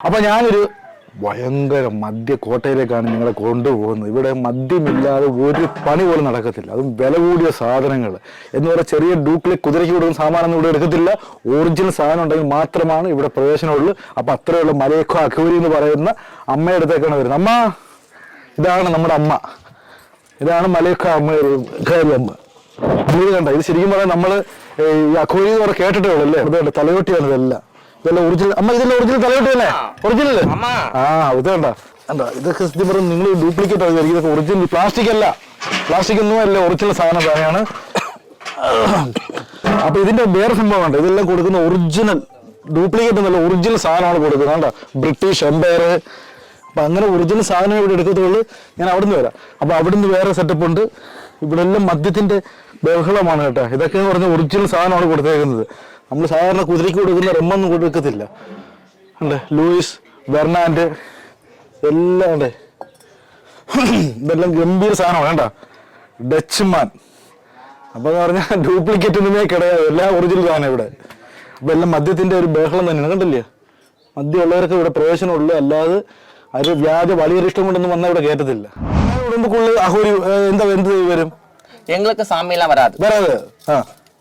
അപ്പൊ ഞാനൊരു ഭയങ്കര മദ്യ കോട്ടയിലേക്കാണ് നിങ്ങളെ കൊണ്ടുപോകുന്നത്. ഇവിടെ മദ്യമില്ലാതെ ഒരു പണി പോലും നടക്കത്തില്ല. അതും വില കൂടിയ സാധനങ്ങൾ. എന്ന് പറയുന്ന ചെറിയ ഡൂക്കിലെ കുതിരയ്ക്ക് കൊടുക്കുന്ന സാമാനൊന്നും ഇവിടെ എടുക്കത്തില്ല. ഒറിജിനൽ സാധനം ഉണ്ടെങ്കിൽ മാത്രമാണ് ഇവിടെ പ്രവേശനമുള്ളൂ. അപ്പൊ അത്രയുള്ള മലയക്കോ അഖൂരി എന്ന് പറയുന്ന അമ്മയുടെ അടുത്തേക്കാണ് വരുന്നത്. അമ്മ ഇതാണ് നമ്മുടെ അമ്മ. ഇതാണ് മലയക്കോ അമ്മ അമ്മ. ഇത് ശരിക്കും പറഞ്ഞാൽ നമ്മൾ ഈ അഖൂരി എന്ന് പറഞ്ഞാൽ കേട്ടിട്ടേ ഉള്ളൂ അല്ലേ? തലയോട്ടിയാണ് ഇതെല്ലാം. ഇതെല്ലാം ഒറിജിനൽ അമ്മ ഇതെല്ലാം ഒറിജിനൽ തലയിട്ട് തന്നെ. ഒറിജിനൽ ആ ഇത് കണ്ട. കണ്ട ഇതൊക്കെ സത്യം പറഞ്ഞു നിങ്ങൾ ഡ്യൂപ്ലിക്കേറ്റ് ആയി ഇതൊക്കെ ഒറിജിനൽ പ്ലാസ്റ്റിക് അല്ല. പ്ലാസ്റ്റിക് ഒന്നും അല്ല ഒറിജിനൽ സാധനം തന്നെയാണ്. അപ്പൊ ഇതിന്റെ വേറെ സംഭവമുണ്ട് ഇതെല്ലാം കൊടുക്കുന്ന ഒറിജിനൽ ഡ്യൂപ്ലിക്കേറ്റ് എന്നല്ല ഒറിജിനൽ സാധനമാണ് കൊടുക്കുന്നത്. കണ്ട ബ്രിട്ടീഷ് എംപയർ അപ്പൊ അങ്ങനെ ഒറിജിനൽ സാധനം ഇവിടെ എടുക്കത്തുള്ളൂ. ഞാൻ അവിടുന്ന് വരാം. അപ്പൊ അവിടുന്ന് വേറെ സെറ്റപ്പ് ഉണ്ട്. ഇവിടെ എല്ലാം മദ്യത്തിന്റെ ബഹളമാണ് കേട്ടോ. ഇതൊക്കെ എന്ന് പറഞ്ഞ ഒറിജിനൽ സാധനമാണ് കൊടുത്തേക്കുന്നത്. നമ്മൾ സാധാരണ കുതിരയ്ക്ക് കൊടുക്കുന്ന റമ്മൊന്നും കൊടുക്കത്തില്ല അല്ലേ ലൂയിസ് ബെർണാൻഡ് എല്ലാം ഉണ്ട് ഇതെല്ലാം ഗംഭീര സാധനമാണ് വേണ്ട ഡച്ച്മാൻ അപ്പോൾ എന്ന് പറഞ്ഞാൽ ഡ്യൂപ്ലിക്കേറ്റ് ഒന്നുമേ കിടയാ എല്ലാം ഒറിജിനൽ സാധനം ഇവിടെ. അപ്പോൾ എല്ലാം മദ്യത്തിന്റെ ഒരു ബഹളം തന്നെയാണ്. കണ്ടില്ലേ? മദ്യമുള്ളവർക്ക് ഇവിടെ പ്രവേശനമുള്ളൂ. അല്ലാതെ അവർ വ്യാജ വലിയൊരിഷ്ടം കൊണ്ടൊന്നും വന്നാൽ ഇവിടെ കയറ്റത്തില്ല കുടുംബക്കുള്ളിൽ അഹോരി എന്താ എന്ത് വരും? ഞങ്ങൾക്ക് സാമ്യം വരാതെ. വരാതെ. ആ.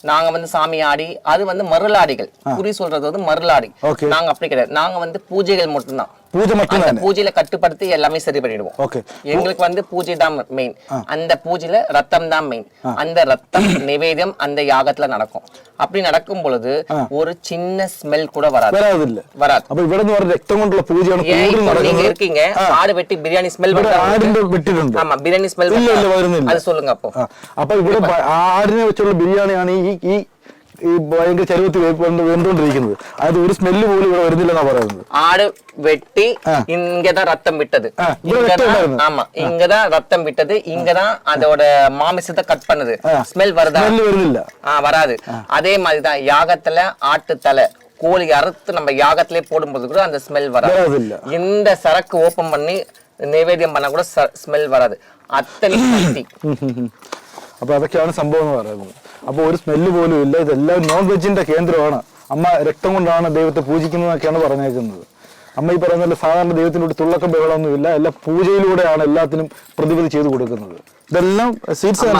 நாங்க வந்து சாமி ஆடி அது வந்து மருளாடிகள். குறி சொல்றது வந்து மருளாடி. நாங்க அப்படி கிடையாது. நாங்க வந்து பூஜைகள் மட்டும்தான். പൂജ മറ്റും அந்த തന്നെ பூஜையில கட்டுப்படுத்தி எல்லாமே சரி பண்ணிடுவோம் ഓക്കെ எங்களுக்கு வந்து பூஜை தான் மெயின் அந்த பூஜையில ரத்தம் தான் மெயின் அந்த ரத்தம் நிவேதியம் அந்த யாகத்துல நடக்கும் அப்படி நடக்கும் பொழுது ஒரு சின்ன ஸ்மெல் கூட வராது വരാതില്ല வராது അപ്പൊ ഇവിടെ എന്ന് പറഞ്ഞ രക്തം കൊണ്ടുള്ള പൂജയാണ് ஏன் കൂടുതൽ இப்போ நீங்க നടക്കുന്നത് இருக்கீங்க ஆடு வெட்டி பிரியாணி ஸ்மெல் ഇവിടെ ആടിന്റെ വെട്ടിട്ടുണ്ട് ஆமா பிரியாணி ஸ்மெல் ഇല്ല ഇല്ല വരുന്നില്ല அது சொல்லுங்க அப்போ ആ, അപ്പൊ ഇവിടെ ബ- ആടിനെ വെച്ചുള്ള ബിരിയാണിയാണ് ഈ ഈ ഈ ഭയങ്കര ചരുവത്തിൽ വെന്തുകൊണ്ടിരിക്കുന്നത് അത് ഒരു സ്മെല്ല് പോലും ഇവിടെ വരുന്നില്ലെന്നാ പറയുന്നത് ஆடு வெட்டி ஆ. இங்கதான் ரத்தம் விட்டது ஆ, இவ்வளவு ரத்தம் இங்கதான் வருது. ஆமா இங்கதான் ரத்தம் விட்டது இங்கதான் அதோட மாமிசத்தை கட் பண்ணுது ஆ. ஸ்மெல் வருதா സ്മെല്ല് വരുന്നില്ല ஆ வராது அதே மாதிரிதான் யாகத்துல ஆட்டு தலை கோழி அறுத்து நம்ம யாகத்திலே போடும்போது கூட அந்த ஸ்மெல் வராது വരാതില്ല இந்த சரக்கு ஓபன் பண்ணி நைவேத்தியம் பண்ணா கூட ஸ்மெல் வராது அத்தனை சக்தி ഉം ഉം ഉം. അപ്പൊ അതൊക്കെയാണ് സംഭവം എന്ന് പറയുന്നത് അപ്പോൾ ഒരു സ്മെല്ല് പോലും ഇല്ല. ഇതെല്ലാം നോൺ വെജിന്റെ കേന്ദ്രമാണ്. അമ്മ രക്തം കൊണ്ടാണ് ദൈവത്തെ പൂജിക്കുന്നതെന്നൊക്കെയാണ് പറഞ്ഞേക്കുന്നത്. അമ്മ ഈ പറയുന്ന സാധാരണ ദൈവത്തിനോട് തുള്ളക്കം ബഹളമൊന്നുമില്ല എല്ലാ പൂജയിലൂടെയാണ് എല്ലാത്തിനും പ്രതിവിധി ചെയ്തു കൊടുക്കുന്നത്. ഇതെല്ലാം സീഡ്സ് ആണ്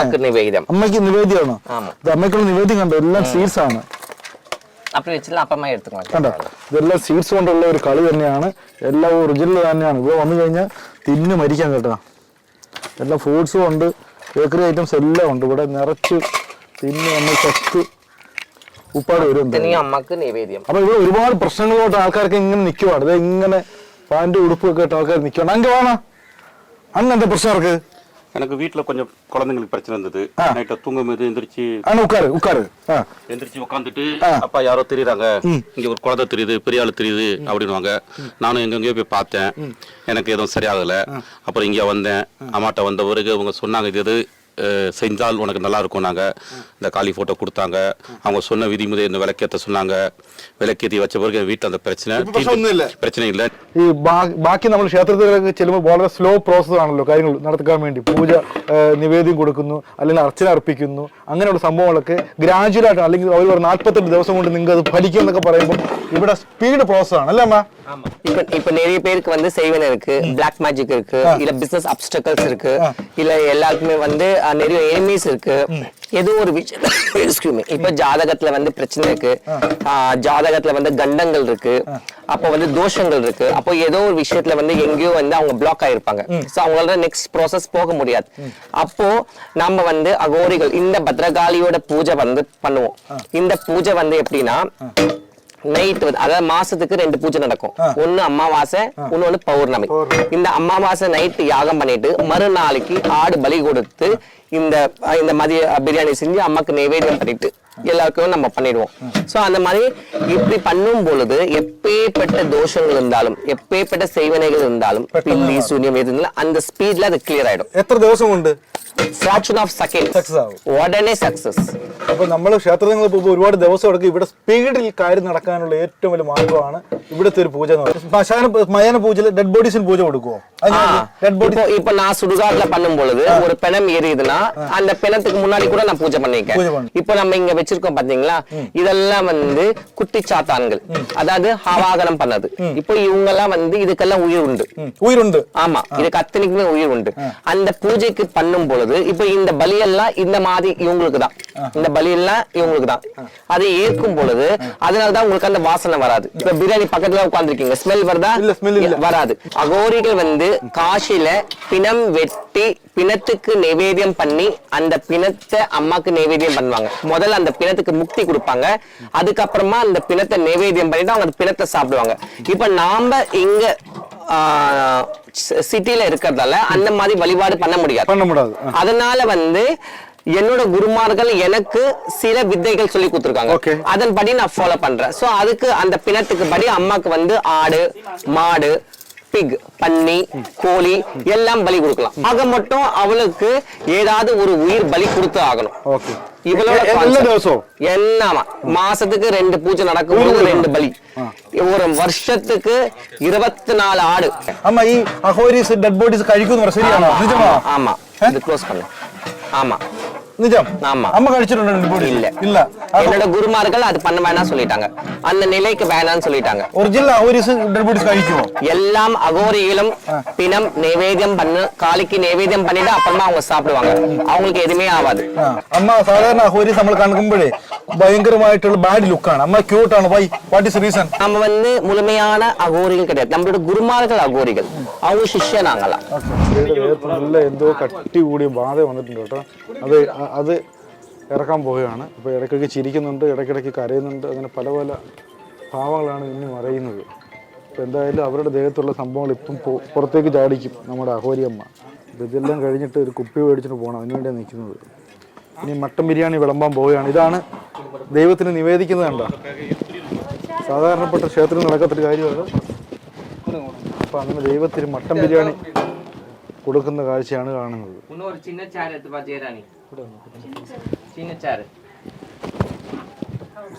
അമ്മയ്ക്ക് നിവേദ്യമാണ്. ഇത് അമ്മയ്ക്കുള്ള നിവേദ്യം കണ്ടോ? എല്ലാം സീഡ്സ് ആണ്. ഇതെല്ലാം സീഡ്സ് കൊണ്ടുള്ള ഒരു കളി തന്നെയാണ്. എല്ലാം ഒറിജിനൽ തന്നെയാണ്. ഇവ വന്നു കഴിഞ്ഞാൽ തിന്നു മരിക്കാൻ കേട്ടോ. എല്ലാം ഫ്രൂട്ട്സും ഉണ്ട്. ബേക്കറി ഐറ്റംസ് എല്ലാം ഉണ്ട്. ഇവിടെ നിറച്ച് തിന്ന് നമ്മൾ ചത്ത് ഉപ്പാട് വരും എന്തായാലും. இத்தனையும் அம்மாக்கு நிவேதியம் അപ്പൊ ഇവിടെ ഒരുപാട് പ്രശ്നങ്ങളോട്ട് ആൾക്കാർക്ക് ഇങ്ങനെ നിൽക്കുവാണ് ഇത് ഇങ്ങനെ പാൻറ് ഉടുപ്പൊക്കെ ഇട്ട് ആൾക്കാർ നിൽക്കുവാണ് അങ്ക വേണ അന്ന് എന്താ പ്രശ്നം അവർക്ക് எனக்கு வீட்ல கொஞ்சம் குழந்தைங்களுக்கு பிரச்சனை இருந்தது நைட்டை தூங்கும் போது எந்திரிச்சு ആണ് ഉക്കാറ് ഉക്കാറ് ആ எந்திரிச்சு உட்காந்துட்டு அப்பா யாரோ தெரியுறாங்க இங்க ஒரு குழந்தை தெரியுது பெரிய ஆளு தெரியுது அப்படின்னுவாங்க நானும் எங்கெங்கயோ போய் பார்த்தேன் எனக்கு எதுவும் சரியாகல அப்புறம் இங்க வந்தேன் அம்மாட்ட வந்த பிறகு அவங்க சொன்னாங்க இது எது அஹ், செஞ்சால் உனக்கு நல்லா இருக்கும் நாங்க இந்த காளி போட்டோ கொடுத்தாங்க அவங்க சொன்ன விதிமுறை இந்த விளக்கேத்த சொன்னாங்க விளக்கேத்தி வச்ச பிறகு என் வீட்டுல அந்த பிரச்சனை தீர்ந்து- பிரச்சனை இல்லை ഈ ബാ- ബാക്കി നമ്മൾ ക്ഷേത്രത്തിലൊക്കെ ചെല്ലുമ്പോൾ വളരെ സ്ലോ പ്രോസസ് ആണല്ലോ കാര്യങ്ങൾ നടക്കാൻ വേണ്ടി പൂജ ഏഹ്, നിവേദ്യം കൊടുക്കുന്നു അല്ലെങ്കിൽ അർച്ചന അർപ്പിക്കുന്നു അങ്ങനെയുള്ള സംഭവങ്ങളൊക്കെ ഗ്രാജുവൽ ആയിട്ട് അല്ലെങ്കിൽ അവർ ഒരു നാല്പത്തെട്ട് ദിവസം കൊണ്ട് നിങ്ങൾക്ക് അത് ഫലിക്കും എന്നൊക്കെ പറയുമ്പോൾ ഇവിടെ സ്പീഡ് പ്രോസസ് ആണ് അല്ലേ അമ്മ இப்ப இப்ப நிறைய பேருக்கு வந்து செய்வன இருக்கு பிளாக் மேஜிக் இருக்கு இல்ல பிசினஸ் அப்டக்கல்ஸ் இருக்கு இல்ல எல்லாருக்குமே வந்து அஹ், நிறைய எனிமீஸ் இருக்கு. ஏதோ ஒரு விஷயம். இப்ப ஜாதகத்துல வந்து பிரச்சனை இருக்கு. ஜாதகத்துல வந்து கண்டங்கள் இருக்கு. அப்போ வந்து தோஷங்கள் இருக்கு. அப்போ ஏதோ ஒரு விஷயத்துல வந்து எங்கேயோ வந்து அவங்க பிளாக் ஆயிருப்பாங்க. சோ அவங்களால நெக்ஸ்ட் ப்ராசஸ் போக முடியாது. அப்போ நம்ம வந்து அகோரிகள் இந்த பத்ரகாளியோட பூஜை வந்து பண்ணுவோம். இந்த பூஜை வந்து எப்படின்னா நைட் வந்து அதாவது மாசத்துக்கு ரெண்டு பூஜை நடக்கும். ஒன்னு அமாவாசை இன்னொன்னு பௌர்ணமி. இந்த அமாவாசை நைட்டு யாகம் பண்ணிட்டு மறுநாளைக்கு ஆடு பலி கொடுத்து இந்த இந்த மதிய பிரியாணி செஞ்சு அம்மாக்கு நைவேத்தியம் பண்ணிட்டு எல்லாருக்கும் நம்ம பண்ணிடுவோம். ஸோ அந்த மாதிரி இப்படி பண்ணும் பொழுது எப்பேற்பட்ட தோஷங்கள் இருந்தாலும் எப்பேற்பட்ட செய்வனைகள் இருந்தாலும் பில்லி சூன்யம் எது இருந்தாலும் அந்த ஸ்பீட்ல அது கிளியர் ஆயிடும். எத்தனை தோஷம் உண்டு? ഫ്രാക്ഷൻ ഓഫ് സെക്കൻഡ് സക്സസ് ആവും ഉടനെ സക്സസ് അപ്പൊ നമ്മൾ ക്ഷേത്രങ്ങളിൽ പോകുമ്പോൾ ഒരുപാട് ദിവസം എടുക്കും ഇവിടെ സ്പീഡിൽ കാര്യം നടക്കാനുള്ള ഏറ്റവും വലിയ മാർഗ്ഗമാണ് ഇവിടുത്തെ ഒരു പൂജ എന്ന് പറയുന്നത് ശ്മശാന മയന പൂജയിൽ ഡെഡ് ബോഡീസിന് പൂജ കൊടുക്കുമോ ഡെഡ് ബോഡി இப்போ இப்போ நான் சுடுகாட்டுல பண்ணும் பொழுது ஒரு பிணம் எரியுதுன்னா அந்த பிணத்துக்கு முன்னாடி கூட நான் பூஜை பூஜை பண்ணிருக்கேன் பண்ணு. இப்போ நம்ம இங்க வச்சிருக்கோம் பாத்தீங்களா இதெல்லாம் வந்து குட்டி சாத்தான்கள் அதாவது ஹவாகனம் பண்ணது இப்போ இவங்க எல்லாம் வந்து இதுக்கெல்லாம் உயிர் உண்டு ഉയരുണ്ട് ஆமா இதுக்கு அத்தனைக்குமே உயிர் உண்டு அந்த பூஜைக்கு பண்ணும் பொழுது இப்போ இந்த பலியெல்லாம் இந்த மாதிரி இவங்களுக்கு தான் இந்த பலியெல்லாம் இவங்களுக்கு தான் அதை ஏற்கும் பொழுது அதனால தான் உங்களுக்கு அந்த வாசனை வராது. இப்ப பிரியாணி பக்கத்துல உட்கார்ந்துருக்கீங்க. ஸ்மெல் வருதா? இல்ல. வராது. அகோரிகள் வந்து காசில பிணம் வெட்டி பிணத்துக்கு நைவேத்தியம் பண்ணி அந்த பிணத்தை அம்மாக்கு நைவேத்தியம் பண்ணுவாங்க. முதல்ல அந்த பிணத்துக்கு முக்தி கொடுப்பாங்க. அதுக்கப்புறமா அந்த பிணத்தை நைவேத்தியம் பண்ணிட்டு அவங்க அந்த பிணத்தை சாப்பிடுவாங்க. இப்ப நாம இங்க சிட்டில இருக்கிறதால அந்த மாதிரி வழிபாடு பண்ண முடியாது பண்ண முடியாது. அதனால வந்து என்னோட குருமார்கள் எனக்கு சில வித்தைகள் சொல்லி கொடுத்துருக்காங்க. அதன்படி நான் ஃபாலோ பண்றேன் சோ அதுக்கு அந்த பிணத்துக்கு படி அம்மாக்கு வந்து ஆடு மாடு பிக் பன்னி கோழி எல்லாம் பலி கொடுக்கலாம் ஆக மட்டும் அவளுக்கு ஏதாவது ஒரு உயிர் பலி கொடுத்து ஆகணும் ഓക്കെ இவளோட எ- எல்லா concept. ദിവസവും? என்னமா மாசத்துக்கு ரெண்டு பூஜை நடக்கும் ரெண்டு பலி ஒரு வருஷத்துக்கு இருபத்தி நாலு ஆடு അമ്മ ഈ അഹോരീസ് ഡെഡ് ബോഡീസ് കഴിക്കുന്നു പറ ശരിയാണോ നിജമാ ஆமா இது க்ளோஸ் பண்ணு ஆமா നിജം ஆமா അമ്മ കഴിച്ചിട്ടുണ്ടോ ഡെഡ് ബോഡീസ് இல்ல ഇല്ല என்னோட குருமார்கள் அது பண்ண வேணாம் சொல்லிட்டாங்க அந்த நிலைக்கு வேணாம்னு சொல்லிட்டாங்க ഒറിജിനൽ അഹോരീസ് ഡെഡ് ബോഡീസ് കഴിക്കുമോ எல்லாம் அகோரிகளும் பிணம் நைவேத்தியம் பண்ணு காளிக்கு நைவேத்தியம் பண்ணிட்டு அப்புறமா அவங்க சாப்பிடுவாங்க அவங்களுக்கு எதுவுமே ஆகாது ആ അമ്മ സാധാരണ അഹോരീസ് നമ്മൾ കാണുമ്പോഴേ ഭയങ്കരമായിട്ടുള്ള ബാഡ് ലുക്കാണ് അമ്മ ക്യൂട്ടാണ് വൈ വാട്ട് ഇസ് റീസൺ நம்ம வந்து முழுமையான அகோரிகள் கிடையாது நம்மளோட குருமார்கள் அகோரிகள் அவங்க சிஷ்யனாங்களாம் നല്ല എന്തോ കട്ടി കൂടിയ ബാധ വന്നിട്ടുണ്ട് കേട്ടോ അത് അ- അത് ഇറക്കാൻ പോവുകയാണ് അപ്പോൾ ഇടയ്ക്കിടയ്ക്ക് ചിരിക്കുന്നുണ്ട് ഇടയ്ക്കിടയ്ക്ക് കരയുന്നുണ്ട് അങ്ങനെ പല പല ഭാവങ്ങളാണ് ഇനി മറയുന്നത് അപ്പോൾ എന്തായാലും അവരുടെ ദേഹത്തുള്ള സംഭവങ്ങൾ ഇപ്പം പു- പുറത്തേക്ക് ചാടിക്കും നമ്മുടെ അഹോരിയമ്മ അപ്പോൾ ഇതെല്ലാം കഴിഞ്ഞിട്ട് ഒരു കുപ്പി മേടിച്ചിട്ട് പോകണം അതിന് വേണ്ടിയാണ് നിൽക്കുന്നത് ഇനി മട്ടൻ ബിരിയാണി വിളമ്പാൻ പോവുകയാണ് ഇതാണ് ദൈവത്തിന് നിവേദിക്കുന്നത് കണ്ടോ സാധാരണപ്പെട്ട ക്ഷേത്രത്തിൽ നടക്കത്തൊരു കാര്യമാണ് അപ്പോൾ അങ്ങനെ ദൈവത്തിന് മട്ടൻ ബിരിയാണി കൊടുക്കുന്ന കാഴ്ചയാണ് കാണുന്നത് இன்னொரு சின்ன சேர் எடுத்து பாத்தியா ராணி சின்ன சேர்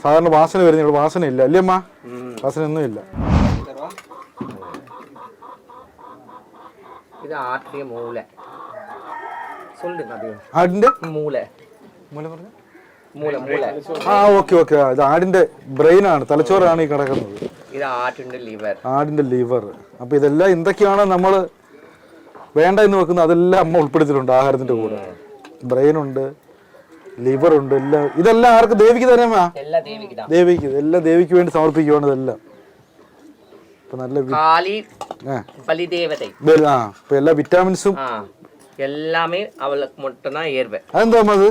സാധാരണ വാസന വരുന്ന ഇവിടെ വാസന ഇല്ല അല്ലേ അമ്മ വാസന ഒന്നും ഇല്ല இது ஆட்டுடைய மூளை சொல்லுங்க அது ആടിന്റെ மூளை മൂല പറഞ്ഞ மூளை மூளை ആ ഓക്കെ ഓക്കെ ഇത് ആടിന്റെ ബ്രെയിൻ ആണ് തലച്ചോറാണ് ഈ കിടക്കുന്നത് இது ஆட்டுடைய லிவர் ആടിന്റെ ലിവർ അപ്പൊ ഇതെല്ലാം എന്തൊക്കെയാണ് നമ്മൾ വേണ്ട എന്ന് വെക്കുന്നത് അതെല്ലാം അമ്മ ഉൾപ്പെടുത്തിയിട്ടുണ്ട് ആഹാരത്തിന്റെ കൂടെ ബ്രെയിൻ ഉണ്ട് ലിവർ ഉണ്ട് എല്ലാം ഇതെല്ലാം ആർക്ക് ദേവിക്ക് തന്നെ അമ്മ எல்லா தேவிக்கு தான் ദേവിക്ക് എല്ലാം ദേവിക്ക് വേണ്ടി സമർപ്പിക്കുവാണ് ഇതെല്ലാം ഇപ്പൊ നല്ല വി- காளி ആ, பலி தேவதை ബെ- ആ ഇപ്പൊ എല്ലാ വിറ്റാമിൻസും ஆ எல்லாமே அவளுக்கு மட்டும்தான் ஏர்வை അതെന്താ അമ്മ അത്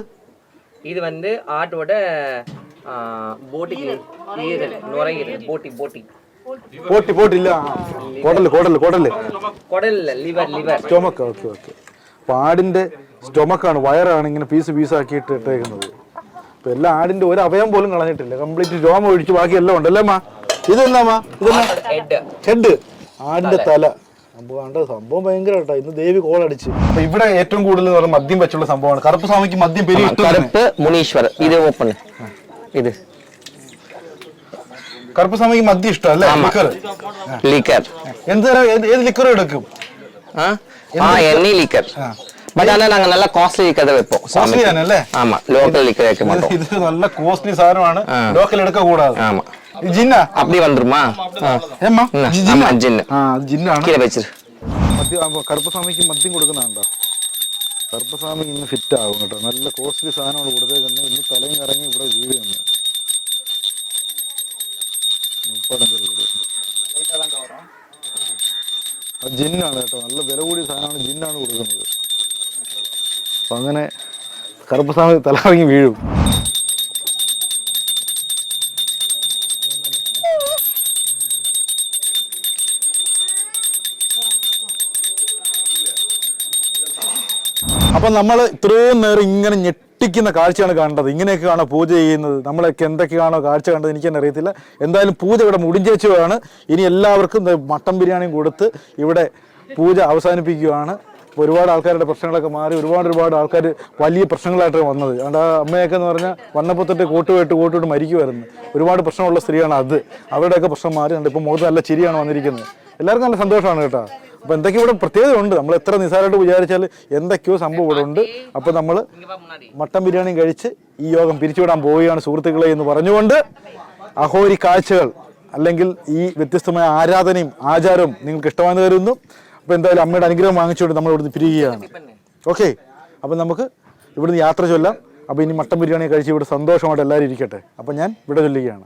இது வந்து ஆட்டோட ஆ, போட்டிக்கு ஈரல் நுரையீரல் போட்டி போட்டி പോട്ടി പോട്ടില്ല കോടല് കോടല് കോടല് குடல் இல்ல liver liver stomach okay okay അപ്പൊ ആടിന്റെ സ്റ്റൊമക്കാണ് വയറാണ് ഇങ്ങനെ പീസ് പീസ് ആക്കിയിട്ട് ഇട്ടേക്കുന്നത് അപ്പൊ എല്ലാ ആടിന്റെ ഒരു അവയം പോലും കളഞ്ഞിട്ടില്ല കംപ്ലീറ്റ് രോമം ഒഴിച്ച് ബാക്കി എല്ലാം ഉണ്ടല്ലേ അമ്മ ഇതെന്നാ അമ്മ ഇതെന്നാ ஹெட் ഹെഡ് ആടിന്റെ തല അപ്പൊ കണ്ട സംഭവം ഭയങ്കര കേട്ടോ ഇന്ന് ദേവി കോൾ അടിച്ച് അപ്പൊ ഇവിടെ ഏറ്റവും കൂടുതൽ എന്ന് പറയുന്നത് മദ്യം വെച്ചുള്ള സംഭവമാണ് കറുപ്പ് സ്വാമിക്ക് മദ്യം പെരി கருப்பு முனீஸ்வர் இது ஓப்பன் இது കറുപ്പ് സ്വാമിക്ക് മദ്യം ഇഷ്ടം അല്ലേ ലിക്കർ லிக்கர் എന്ത് തരം ഏത് ഏത് ലിക്കറും എടുക്കും ஆ ஆ எண்ணெய் லிக்கர் பட் ஆனா நாங்க நல்லா காஸ்ட்லி லிக்கர் தான் வைப்போம் കോസ്റ്റ്ലി ആണല്ലേ ஆமா லோக்கல் லிக்கர் வைக்க மாட்டோம் ഇത് നല്ല കോസ്റ്റ്ലി സാധനമാണ് ലോക്കൽ എടുക്ക കൂടാതെ ஆமா ഇത് ജിന്നാ அப்படி வந்துருமா ஆ. ഏമ്മ എന്നാ, ജി- ജിന്നാ? ആമാ, ജിന്ന്. ആ അത് ജിന്നാണ് கீழே வச்சிரு മദ്യം അപ്പൊ കറുപ്പസ്വാമിക്ക് മദ്യം കൊടുക്കുന്നുണ്ടോ കറുപ്പസ്വാമി ഇന്ന് ഫിറ്റ് ആകും കേട്ടോ നല്ല കോസ്റ്റ്ലി സാധനമാണ് കൊടുത്തേക്കുന്നത് ഇന്ന് തലയും കറങ്ങി ഇവിടെ വീഴുന്നു മുപ്പതഞ്ച് വീട് അത് ജിന്നാണ് കേട്ടോ നല്ല വില കൂടിയ സാധനമാണ് ജിന്നാണ് കൊടുക്കുന്നത് അപ്പൊ അങ്ങനെ കറുപ്പസ്വാമി തല കറങ്ങി വീഴും അപ്പൊ നമ്മൾ ഇത്രയും നേരം ഇങ്ങനെ ഞെട്ടിക്കുന്ന കാഴ്ചയാണ് കാണേണ്ടത്. ഇങ്ങനെയൊക്കെയാണോ പൂജ ചെയ്യുന്നത്? നമ്മളൊക്കെ എന്തൊക്കെയാണോ കാഴ്ച കണ്ടത് എനിക്ക് തന്നെ അറിയത്തില്ല. എന്തായാലും പൂജ ഇവിടെ മുടിഞ്ചേച്ചുവാണ് ഇനി എല്ലാവർക്കും മട്ടൻ ബിരിയാണിയും കൊടുത്ത് ഇവിടെ പൂജ അവസാനിപ്പിക്കുകയാണ്. ഒരുപാട് ആൾക്കാരുടെ പ്രശ്നങ്ങളൊക്കെ മാറി ഒരുപാട് ഒരുപാട് ആൾക്കാർ വലിയ പ്രശ്നങ്ങളായിട്ട് വന്നത്. അതുകൊണ്ട് ആ അമ്മയൊക്കെ എന്ന് പറഞ്ഞാൽ വണ്ണപ്പത്തൊട്ട് കോട്ടുകെട്ട് കോട്ടുവിട്ട് മരിക്കുമായിരുന്നു ഒരുപാട് പ്രശ്നമുള്ള സ്ത്രീയാണ് അത്. അവരുടെയൊക്കെ പ്രശ്നം മാറി ഇപ്പോൾ മുഖത്ത് നല്ല ചിരിയാണ് വന്നിരിക്കുന്നത്. എല്ലാവർക്കും നല്ല സന്തോഷമാണ് കേട്ടോ. അപ്പോൾ എന്തൊക്കെ ഇവിടെ പ്രത്യേകത ഉണ്ട് നമ്മൾ എത്ര നിസ്സാരമായിട്ട് വിചാരിച്ചാൽ എന്തൊക്കെയോ സംഭവം ഇവിടെ ഉണ്ട്. അപ്പോൾ നമ്മൾ മട്ടൻ ബിരിയാണി കഴിച്ച് ഈ യോഗം പിരിച്ചുവിടാൻ പോവുകയാണ് സുഹൃത്തുക്കളെ എന്ന് പറഞ്ഞുകൊണ്ട് അഹോരി കാഴ്ചകൾ അല്ലെങ്കിൽ ഈ വ്യത്യസ്തമായ ആരാധനയും ആചാരവും നിങ്ങൾക്ക് ഇഷ്ടമാണെന്ന് കരുതുന്നു. അപ്പോൾ എന്തായാലും അമ്മയുടെ അനുഗ്രഹം വാങ്ങിച്ചുകൊണ്ട് നമ്മൾ ഇവിടുന്ന് പിരിയുകയാണ്. ഓക്കെ. അപ്പം നമുക്ക് ഇവിടുന്ന് യാത്ര ചൊല്ലാം. അപ്പോൾ ഇനി മട്ടൻ ബിരിയാണി കഴിച്ച് ഇവിടെ സന്തോഷമായിട്ട് എല്ലാവരും ഇരിക്കട്ടെ. അപ്പം ഞാൻ ഇവിടെ ചൊല്ലുകയാണ്.